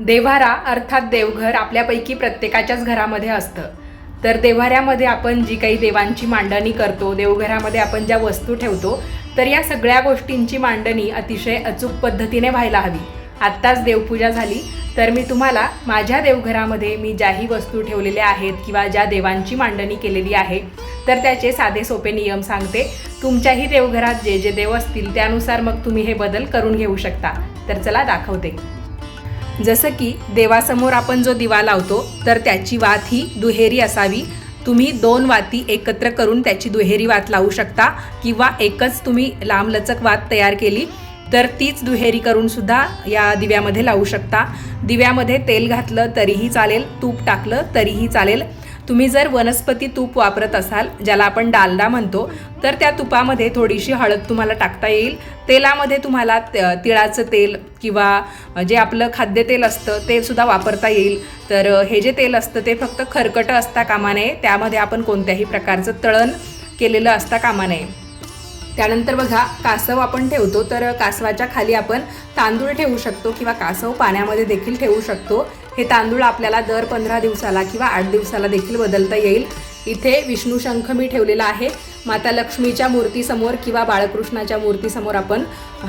देव्हारा अर्थात देवघर आपल्यापैकी प्रत्येकाच्याच घरामध्ये असतं. तर देव्हाऱ्यामध्ये आपण जी काही देवांची मांडणी करतो देवघरामध्ये आपण ज्या वस्तू ठेवतो तर या सगळ्या गोष्टींची मांडणी अतिशय अचूक पद्धतीने व्हायला हवी. आत्ताच देवपूजा झाली तर मी तुम्हाला माझ्या देवघरामध्ये मी ज्याही वस्तू ठेवलेल्या आहेत किंवा ज्या देवांची मांडणी केलेली आहे तर त्याचे साधे सोपे नियम सांगते. तुमच्याही देवघरात जे जे देव असतील त्यानुसार मग तुम्ही हे बदल करून घेऊ शकता. तर चला दाखवते. जसं की देवासमोर आपण जो दिवा लावतो तर त्याची वात ही दुहेरी असावी. तुम्ही दोन वाती एकत्र करून त्याची दुहेरी वात लावू शकता किंवा एकच तुम्ही लांबलचक वात तयार केली तर तीच दुहेरी करून सुद्धा या दिव्यामध्ये लावू शकता. दिव्यामध्ये तेल घातलं तरीही चालेल तूप टाकलं तरीही चालेल. तुम्ही जर वनस्पती तूप वापरत असाल ज्याला आपण डालडा म्हणतो तर त्या तुपामध्ये थोडीशी हळद तुम्हाला टाकता येईल. तेलामध्ये तुम्हाला तिळाचं तेल किंवा जे आपलं खाद्यतेल असतं ते सुद्धा वापरता येईल. तर हे जे तेल असतं ते फक्त खरकटं असता कामा नये. त्यामध्ये आपण कोणत्याही प्रकारचं तळण केलेलं असता कामा नये. त्यानंतर बघा कासव आपण ठेवतो तर कासवाच्या खाली आपण तांदूळ ठेवू शकतो किंवा कासव पाण्यामध्ये देखील ठेवू शकतो. हे तांदूळ आपल्याला दर पंधरा दिवसाला किंवा आठ दिवसाला देखील बदलता येईल. इथे विष्णू शंख मी ठेवलेला आहे. माता लक्ष्मीच्या मूर्तीसमोर किंवा बाळकृष्णाच्या मूर्तीसमोर आपण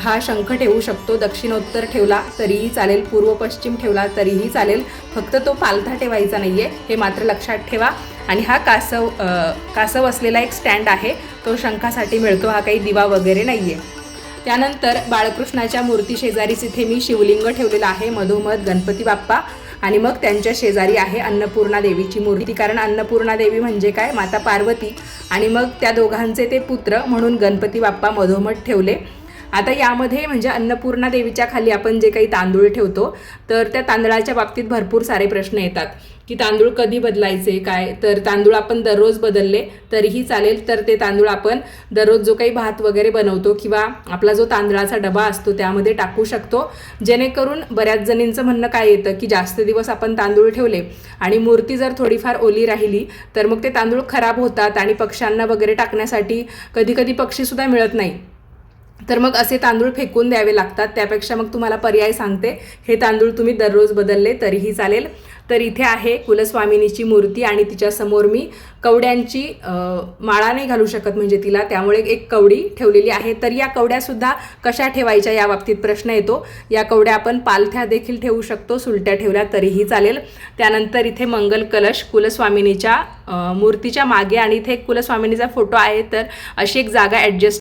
हा शंख ठेवू शकतो. दक्षिणोत्तर ठेवला तरीही चालेल पूर्व पश्चिम ठेवला तरीही चालेल. फक्त तो पालथा ठेवायचा नाही आहे हे मात्र लक्षात ठेवा. आणि हा कासव कासव असलेला एक स्टँड आहे. तो शंखासाठी मिळतो हा काही दिवा वगैरे नाही आहे त्यानंतर बाळकृष्णाच्या मूर्ती शेजारीच इथे मी शिवलिंग ठेवलेलं आहे. मधोमध गणपती बाप्पा. आणि मग त्यांच्या शेजारी आहे अन्नपूर्णा देवीची मूर्ती. कारण अन्नपूर्णा देवी म्हणजे काय? माता पार्वती. आणि मग त्या दोघांचे ते पुत्र म्हणून गणपती बाप्पा मधोमध ठेवले. आता यामध्ये म्हणजे अन्नपूर्णा देवीच्या खाली आपण जे काही तांदूळ ठेवतो तर त्या तांदळाच्या बाबतीत भरपूर सारे प्रश्न येतात की तांदूळ कधी बदलायचे काय? तर तांदूळ आपण दररोज बदलले तरीही चालेल तर ते तांदूळ आपण दररोज जो काही भात वगैरे बनवतो किंवा आपला जो तांदळाचा डबा असतो त्यामध्ये टाकू शकतो. जेणेकरून बऱ्याच जणींचं म्हणणं काय येतं की जास्त दिवस आपण तांदूळ ठेवले आणि मूर्ती जर थोडीफार ओली राहिली तर मग ते तांदूळ खराब होतात आणि पक्ष्यांना वगैरे टाकण्यासाठी कधी कधी पक्षीसुद्धा मिळत नाही. तर मग असे तांदूळ फेकून द्यावे लागतात. त्यापेक्षा मग तुम्हाला पर्याय सांगते. हे तांदूळ तुम्ही दररोज बदलले तरीही चालेल. तर इथे आहे कुलस्वामिनीची मूर्ती आणि तिच्यासमोर मी कवड्यांची माळा नाही घालू शकत म्हणजे तिला. त्यामुळे एक कवडी ठेवलेली आहे. तर या कवड्यासुद्धा कशा ठेवायच्या या बाबतीत प्रश्न येतो. या कवड्या आपण पालथ्या देखील ठेवू शकतो. सुलट्या ठेवल्या तरीही चालेल. त्यानंतर इथे मंगल कलश कुलस्वामिनीच्या मूर्तीच्या मागे आणि इथे एक कुलस्वामिनीचा फोटो आहे. तर अशी एक जागा ॲडजस्ट